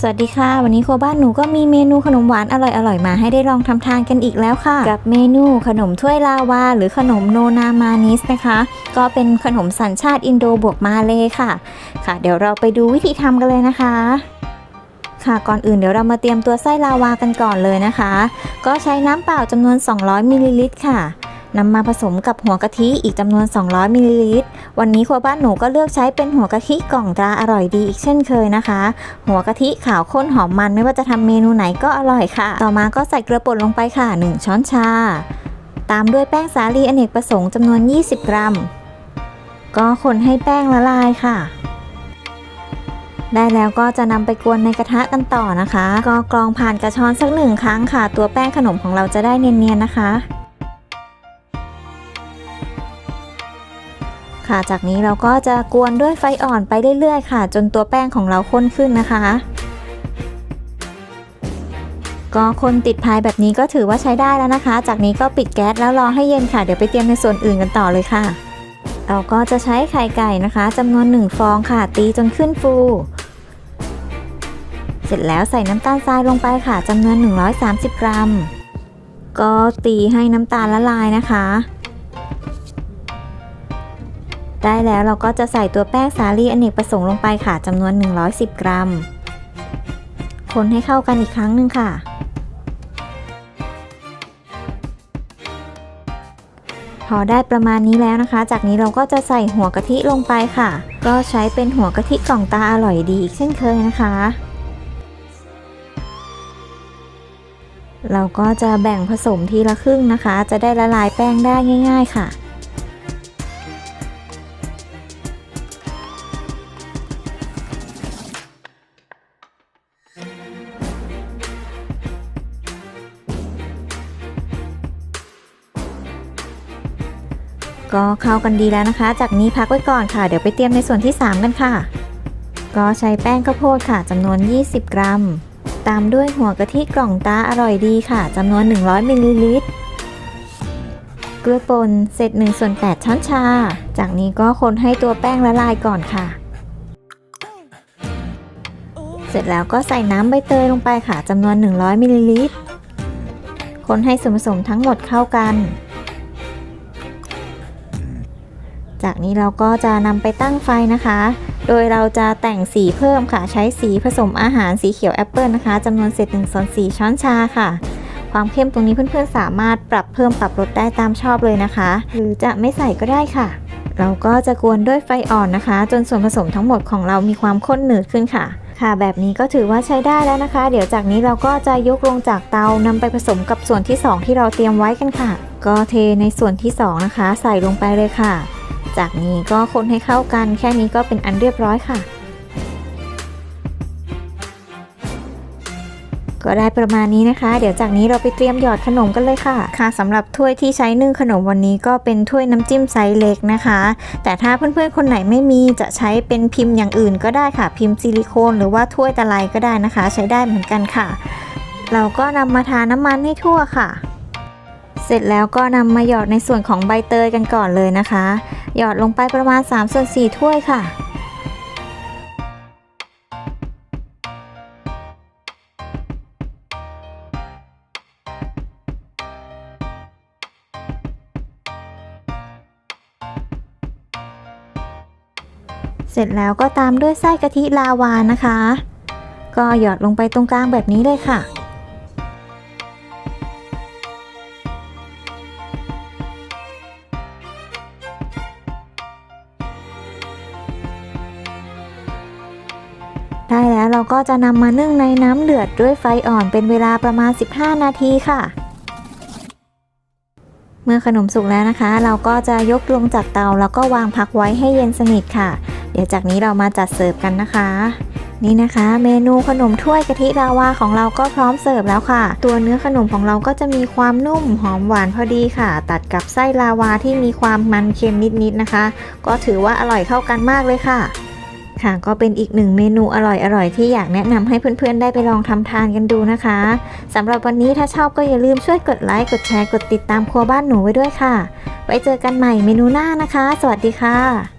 สวัสดีค่ะ วันนี้ครัวบ้านหนูก็มีเมนูขนมหวานอร่อยๆมาให้ได้ลองทำทานกันอีกแล้วค่ะ กับเมนูขนมถ้วยลาวา หรือขนมโนนามานิสนะคะ ก็เป็นขนมสัญชาติอินโดบวกมาเลยค่ะ ค่ะ เดี๋ยวเราไปดูวิธีทำกันเลยนะคะ ค่ะก่อนอื่นเดี๋ยวเรามาเตรียมตัวไส้ลาวากันก่อนเลยนะคะ ก็ใช้น้ำเปล่าจำนวน 200มิลลิลิตรค่ะ นำมาผสมกับหัวกะทิอีกจำนวน 200มิลลิลิตร วันนี้ครัวบ้านหนูก็เลือกใช้เป็นหัวกะทิกล่องตราอร่อยดีอีกเช่นเคยนะคะ หัวกะทิขาวข้นหอมมันไม่ว่าจะทำเมนูไหนก็อร่อยค่ะ ต่อมาก็ใส่เกลือป่นลงไปค่ะ 1 ช้อนชา ตามด้วยแป้งสาลีอเนกประสงค์จำนวน 20 กรัม ก็คนให้แป้งละลายค่ะได้แล้วก็จะนำไปกวนในกระทะกันต่อนะคะ ก็กรองผ่านกระชอนสักหนึ่งครั้งค่ะ ตัวแป้งขนมของเราจะได้เนียนๆนะคะ ค่ะ จากนี้เราก็จะกวนด้วยไฟอ่อนไปเรื่อยๆ ค่ะ จนตัวแป้งของเราข้นขึ้นนะคะ ก็คนติดพายแบบนี้ก็ถือว่าใช้ได้แล้วนะคะ จากนี้ก็ปิดแก๊สแล้วรอให้เย็นค่ะ เดี๋ยวไปเตรียมในส่วนอื่นกันต่อเลยค่ะ เราก็จะใช้ไข่ไก่นะคะจำนวน 1 ฟองค่ะ ตีจนขึ้นฟู เสร็จแล้วใส่น้ำตาลทรายลงไปค่ะจำนวน 130 กรัม ก็ตีให้น้ำตาลละลายนะคะ ได้แล้วเราก็จะใส่ตัวแป้งสาลีอเนกประสงค์ลงไปค่ะจำนวน 110 กรัม คนให้เข้ากันอีกครั้งหนึ่งค่ะ พอได้ประมาณนี้แล้วนะคะ จากนี้เราก็จะใส่หัวกะทิลงไปค่ะ ก็ใช้เป็นหัวกะทิกล่องตาอร่อยดีอีกเช่นเคยนะคะ เราก็จะแบ่งผสมทีละครึ่งนะคะ จะได้ละลายแป้งได้ง่าย ๆ ค่ะ ก็เข้ากันดีแล้วนะคะ จากนี้พักไว้ก่อนค่ะ เดี๋ยวไปเตรียมในส่วนที่ 3 กันค่ะ ก็ใช้แป้งข้าวโพดค่ะจำนวน 20 กรัม ตามด้วยหัวกะทิกล่องตาอร่อยดีค่ะจำนวน 100มิลลิลิตรเกลือป่นเศษ1ส่วน8ช้อนชา จากนี้ก็คนให้ตัวแป้งละลายก่อนค่ะ เสร็จแล้วก็ใส่น้ำใบเตยลงไปค่ะจำนวน 100มิลลิลิตรคนให้ส่วนผสมทั้งหมดเข้ากัน จากนี้เราก็จะนำไปตั้งไฟนะคะ โดยเราจะแต่งสีเพิ่มค่ะ ใช้สีผสมอาหารสีเขียวแอปเปิลนะคะจำนวนเศษ1ส่วน4ช้อนชาค่ะ ความเข้มตรงนี้เพื่อนๆสามารถปรับเพิ่มปรับลดได้ตามชอบเลยนะคะ หรือจะไม่ใส่ก็ได้ค่ะ เราก็จะกวนด้วยไฟอ่อนนะคะ จนส่วนผสมทั้งหมดของเรามีความข้นหนืดขึ้นค่ะค่ะแบบนี้ก็ถือว่าใช้ได้แล้วนะคะ เดี๋ยวจากนี้เราก็จะยกลงจากเตานำไปผสมกับส่วนที่ 2 ที่เราเตรียมไว้กันค่ะ ก็เทในส่วนที่ 2 นะคะ ใส่ลงไปเลยค่ะ จากนี้ก็คนให้เข้ากันแค่นี้ก็เป็นอันเรียบร้อยค่ะ ก็ได้ประมาณนี้นะคะ เดี๋ยวจากนี้เราไปเตรียมหยอดขนมกันเลยค่ะ ค่ะสำหรับถ้วยที่ใช้นึ่งขนมวันนี้ก็เป็นถ้วยน้ำจิ้มไซส์เล็กนะคะ แต่ถ้าเพื่อนๆคนไหนไม่มีจะใช้เป็นพิมพ์อย่างอื่นก็ได้ค่ะ พิมพ์ซิลิโคนหรือว่าถ้วยตะไลก็ได้นะคะ ใช้ได้เหมือนกันค่ะ เราก็นำมาทาน้ำมันให้ทั่วค่ะ เสร็จแล้วก็นำมาหยอดในส่วนของใบเตยกันก่อนเลยนะคะ หยอดลงไปประมาณ3ส่วน4ถ้วยค่ะเสร็จแล้วก็ตามด้วยไส้กะทิลาวานะคะ ก็หยอดลงไปตรงกลางแบบนี้เลยค่ะ ได้แล้วเราก็จะนำมานึ่งในน้ำเดือดด้วยไฟอ่อนเป็นเวลาประมาณ 15 นาทีค่ะ เมื่อขนมสุกแล้วนะคะ เราก็จะยกลงจากเตาแล้วก็วางพักไว้ให้เย็นสนิทค่ะ เดี๋ยวจากนี้เรามาจัดเสิร์ฟกันนะคะ นี่นะคะ เมนูขนมถ้วยกะทิลาวาของเราก็พร้อมเสิร์ฟแล้วค่ะ ตัวเนื้อขนมของเราก็จะมีความนุ่มหอมหวานพอดีค่ะ ตัดกับไส้ลาวาที่มีความมันเค็มนิดๆนะคะ ก็ถือว่าอร่อยเข้ากันมากเลยค่ะ ค่ะ ก็เป็นอีกหนึ่งเมนูอร่อยๆ ที่อยากแนะนำให้เพื่อนๆ ได้ไปลองทำทานกันดูนะคะสำหรับวันนี้ถ้าชอบก็อย่าลืมช่วยกดไลค์กดแชร์กดติดตามครัวบ้านหนูไว้ด้วยค่ะ ไว้เจอกันใหม่เมนูหน้านะคะ สวัสดีค่ะ